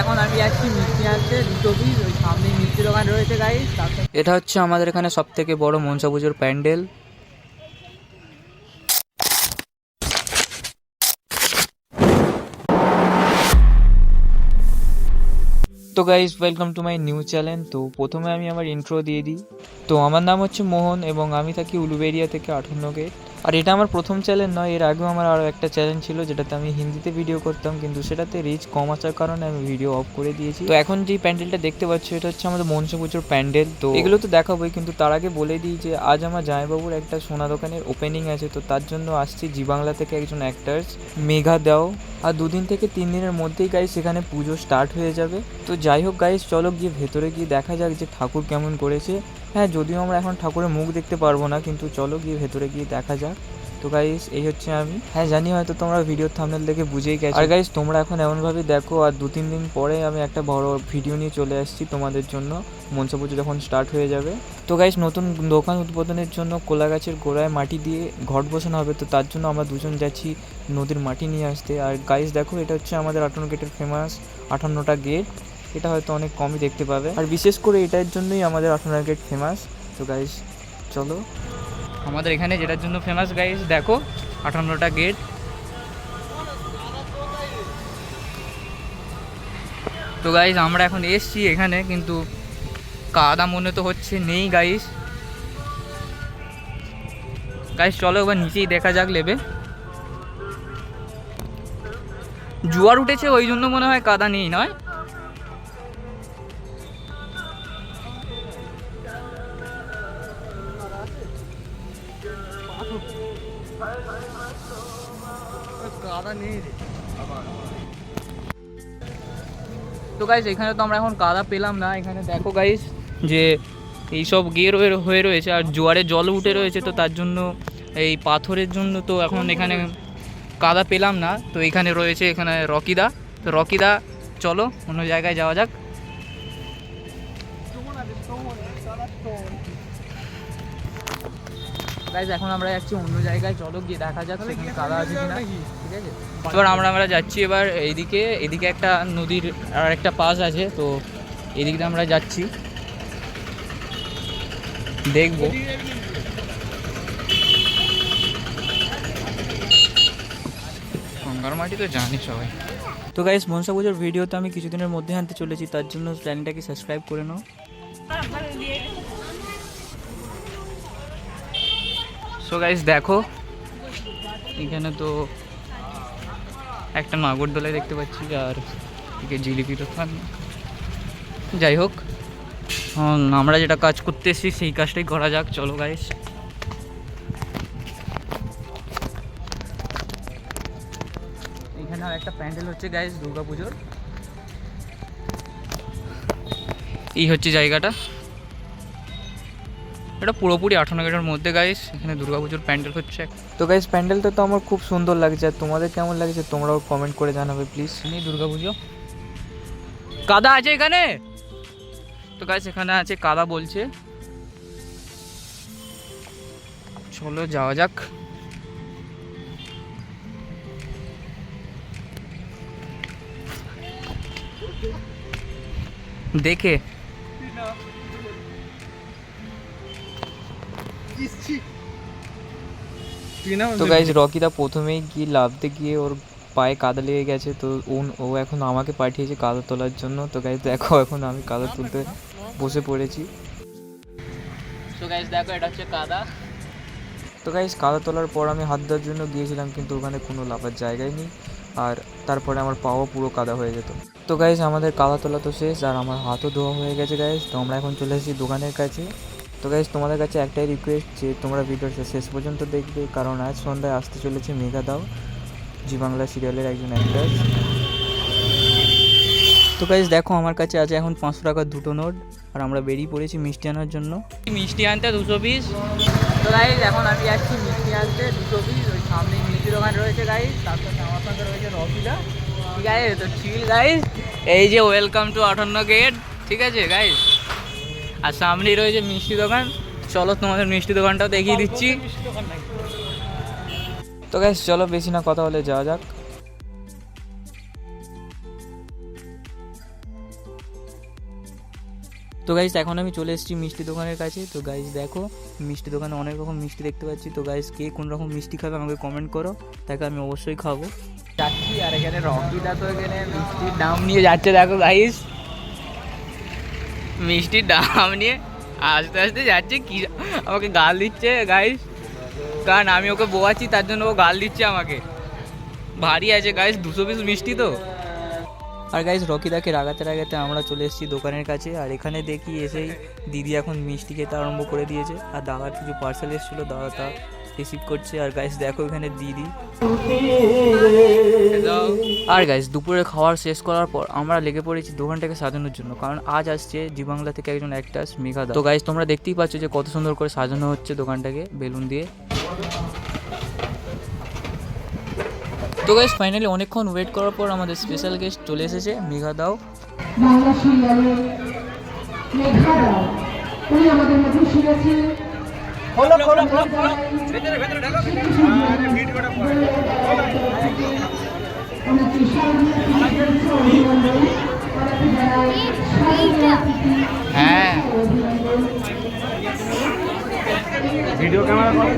এখন আমি দুটো ওই দোকান রয়েছে এটা হচ্ছে আমাদের এখানে সব থেকে বড় মনসা পুজোর প্যান্ডেল। তো guys welcome to my new channel তো প্রথমে আমি আমার ইন্ট্রো দিয়ে দিই। তো আমার নাম হচ্ছে মোহন এবং আমি থাকি উলুবেরিয়া থেকে আঠান্ন গেট আর এটা আমার প্রথম চ্যানেল নয়, এর আগেও আমার আরও একটা চ্যানেল ছিল যেটাতে আমি হিন্দিতে ভিডিও করতাম, কিন্তু সেটাতে রিচ কম আসার কারণে আমি ভিডিও অফ করে দিয়েছি। তো এখন যে প্যান্ডেলটা দেখতে পাচ্ছ, এটা হচ্ছে আমাদের মনসা পুজোর প্যান্ডেল তো এগুলো তো দেখাবোই, কিন্তু তার আগে বলে দিই যে আজ আমার জামাইবাবুর একটা সোনা দোকানের ওপেনিং আছে, তো তার জন্য আসছি জি বাংলা থেকে একজন অ্যাক্টার্স মেঘা দাও। আর দুদিন থেকে তিন দিনের মধ্যেই গাইস সেখানে পুজো স্টার্ট হয়ে যাবে। তো যাই হোক গাইস চলো গিয়ে ভেতরে গিয়ে দেখা যাক যে ঠাকুর কেমন করেছে। হ্যাঁ যদিও আমরা এখন ঠাকুরের মুখ দেখতে পারব না, কিন্তু চলো গিয়ে ভেতরে গিয়ে দেখা যাক। তো গাইস এই হচ্ছে আমি। হ্যাঁ জানি হয়তো তোমরা ভিডিওর থামনেল দেখে বুঝেই গেছো। আর গাইস তোমরা এখন এমনভাবে দেখো, আর দু তিন দিন পরে আমি একটা বড় ভিডিও নিয়ে চলে আসছি তোমাদের জন্য। মনসা পুজো যখন স্টার্ট হয়ে যাবে। তো গাইস নতুন দোকান উদ্বোধনের জন্য কোলা গাছের গোড়ায় মাটি দিয়ে ঘট বসানো হবে। তো তার জন্য আমরা দুজন যাচ্ছি নদীর মাটি নিয়ে আসতে। আর গাইস দেখো, এটা হচ্ছে আমাদের আটান্ন গেটের ফেমাস আটান্নটা গেট এটা হয়তো অনেক কমই দেখতে পাবে। আর বিশেষ করে এটার জন্যই আমাদের আটান্ন গেট ফেমাস তো গাইস চলো। আমাদের এখানে যেটার জন্য ফেমাস গাইস দেখো আটান্নটা গেট তো গাইস আমরা এখন এসছি এখানে, কিন্তু কাদা মনে তো হচ্ছে নেই গাইস গাইস চলো এবার নিচেই দেখা যাক লেবে। জোয়ার উঠেছে, ওই জন্য মনে হয় কাদা নেই, নয়? তো গাইস এখানে তো আমরা এখন কাদা পেলাম না। এখানে দেখো গাইস যে এইসব গিয়ে হয়ে রয়েছে আর জোয়ারে জল উঠে রয়েছে, তো তার জন্য এই পাথরের জন্য তো এখন এখানে কাদা পেলাম না। তো এখানে রয়েছে এখানে রকিদা। তো রকিদা, চলো অন্য জায়গায় যাওয়া যাক। গাইজ এখন আমরা যাচ্ছি অন্য জায়গায়। চলো গিয়ে দেখা যাক সেখানে কাদা আছে কিনা। ঠিক আছে? এবার আমরা আমরা যাচ্ছি এবার এইদিকে এদিকে একটা নদীর আর একটা পাস আছে তো এদিক দিয়ে আমরা যাচ্ছি। দেখব। গঙ্গার মাটি তো জানি সবাই। তো গাইস মনসা পুজোর ভিডিও তো আমি কিছুদিনের মধ্যে আনতে চলেছি তার জন্য চ্যানেলটাকে সাবস্ক্রাইব করে নাও। সো গাইস দেখো, এখানে তো একটা নাগরদোলায় দেখতে পাচ্ছি, আর এদিকে জিলিপি দোকান যাই হোক আমরা যেটা কাজ করতে এসেছি, সেই কাজটাই করা যাক, চলো গাইস এখানে আর একটা প্যান্ডেল হচ্ছে গাইস দুর্গা পুজোর এই হচ্ছে জায়গাটা। এটা পুরোপুরি আঠান্ন গেটের মধ্যে গাইস এখানে দুর্গাপুজোর প্যান্ডেল হচ্ছে। তো গাইস প্যান্ডেলটা তো আমার খুব সুন্দর লাগছে। আর তোমাদের কেমন লাগছে তোমরাও কমেন্ট করে জানাবে প্লিজ দুর্গাপুজো। কাদা আছে এখানে? তো গাইস এখানে আছে কাদা বলছে। চলো যাওয়া যাক। দেখে। তো গাইজ রকিদা প্রথমেই গিয়ে লাভতে গিয়ে ওর পায়ে কাদা লেগে গেছে তো ও ও এখন আমাকে পাঠিয়েছে কাদা তোলার জন্য। তো গাইজ দেখো এখন আমি কাদা তুলতে বসে পড়েছি। তো গাইজ দেখো এটা হচ্ছে কাদা। তো গাইজ কাদা তোলার পর আমি হাত দেওয়ার জন্য গিয়েছিলাম কিন্তু ওখানে কোনো লাভার জায়গায় নেই। আর তারপরে আমার পাও পুরো কাদা হয়ে যেত। তো গাইজ আমাদের কাদা তোলা তো শেষ আর আমার হাতও ধোয়া হয়ে গেছে গাইজ তো আমরা এখন চলে এসেছি দোকানের কাছে। তো গাইজ তোমাদের কাছে একটাই রিকোয়েস্ট যে তোমরা ভিডিওটা শেষ পর্যন্ত দেখবে কারণ আজ সন্ধ্যায় আসতে চলেছে মেঘা দাও জি বাংলা সিরিয়ালের একজন অ্যাক্টার তো গাইজ দেখো আমার কাছে আছে এখন পাঁচশো টাকার দুটো নোট আর আমরা বেরিয়ে পড়েছি মিষ্টি আনার জন্য। মিষ্টি আনতে দুশো পিস তো গাইজ এখন আমি যাচ্ছি মিষ্টি আনতে দুশো পিস ওই সামনে মিষ্টি দোকান রয়েছে গাইজ তারপর আমার সঙ্গে রয়েছে রকিদা ঠিক আছে তো চিল গাইজ এই যে ওয়েলকাম টু আটান্ন গেট ঠিক আছে গাইজ আর সামনেই রয়েছে মিষ্টি দোকান। চলো তোমাদের মিষ্টি দোকানটাও দেখিয়ে দিচ্ছি। তো গাইস চলো বেশি না কথা বলে যাওয়া যাক। তো গাইস এখন আমি চলে এসেছি মিষ্টি দোকানের কাছে। তো গাইস দেখো মিষ্টি দোকানে অনেক রকম মিষ্টি দেখতে পাচ্ছি। তো গাইস কে কোন রকম মিষ্টি খাবে আমাকে কমেন্ট করো। তাকে আমি অবশ্যই খাব। যাচ্ছি আর এখানে রকিটা তো এখানে মিষ্টির দাম নিয়ে যাচ্ছে দেখো গাইস মিষ্টির দাম নিয়ে আস্তে আস্তে যাচ্ছে। কি আমাকে গাল দিচ্ছে গাইস কারণ আমি ওকে বোয়াচ্ছি, তার জন্য ও গাল দিচ্ছে আমাকে। ভারী আছে গাইস দুশো পিস মিষ্টি তো। আর গাইস রকিদাকে রাগাতে রাগাতে আমরা চলে এসেছি দোকানের কাছে, আর এখানে দেখি এসেই দিদি এখন মিষ্টি খেতে আরম্ভ করে দিয়েছে। আর দাদার কিছু পার্সেল এসেছিল, দাদা তা রিসিভ করছে। আর গাইস দেখো এখানে দিদি। আর গাইস দুপুরে খাওয়ার শেষ করার পর আমরা লেগে পড়েছি দোকানটাকে সাজানোর জন্য। কারণ আজ আসছে জি বাংলা থেকে একজন অ্যাক্টার্স মেঘা তো গাইস তোমরা দেখতেই পাচ্ছ যে কত সুন্দর করে সাজানো হচ্ছে দোকানটাকে বেলুন দিয়ে। তো গাইস ফাইনালি অনেকক্ষণ ওয়েট করার পর আমাদের স্পেশাল গেস্ট চলে এসেছে মেঘা দাও। মেঘা উনি আমাদের মধ্যে শুনেছেন ওনাকে সর্বদা অভিনন্দন ওনাকে জানাই সর্বদা হ্যাঁ। ভিডিও ক্যামেরা করো।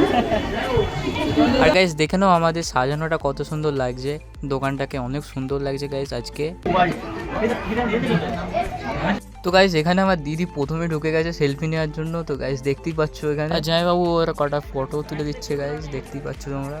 আর গাইস দেখে নাও আমাদের সাজানোটা কত সুন্দর লাগছে। দোকানটাকে অনেক সুন্দর লাগছে গাইস আজকে। তো গাইস এখানে আমার দিদি প্রথমে ঢুকে গেছে সেলফি নেওয়ার জন্য। তো গাইস দেখতেই পাচ্ছ এখানে। আর জামাইবাবু ওরা কটা ফটো তুলে দিচ্ছে গাইস দেখতেই পাচ্ছ তোমরা।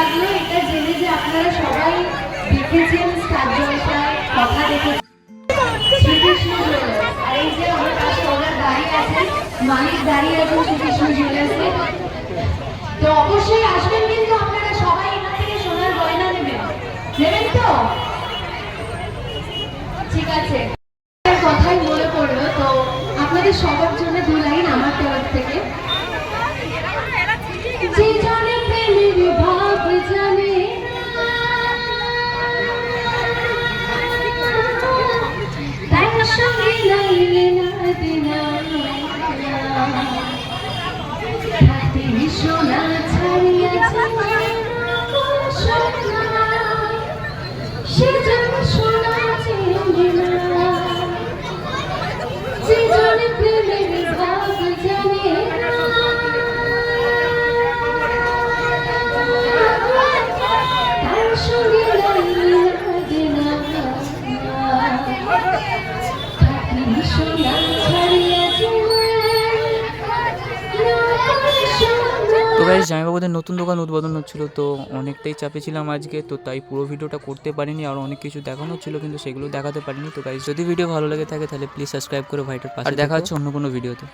নেবেন তো? ঠিক আছে। তো গাইস জামাইবাবুদের নতুন দোকান উদ্বোধন হচ্ছিল তো অনেকটাই চাপে ছিলাম আজকে তো তাই পুরো ভিডিওটা করতে পারিনি আর অনেক কিছু দেখানো ছিল কিন্তু সেগুলো দেখাতে পারিনি তো গাইজ যদি ভিডিও ভালো লাগে থাকে তাহলে প্লিজ সাবস্ক্রাইব করে ভাইটার পাশে দেখা হচ্ছে অন্য কোনো ভিডিওতে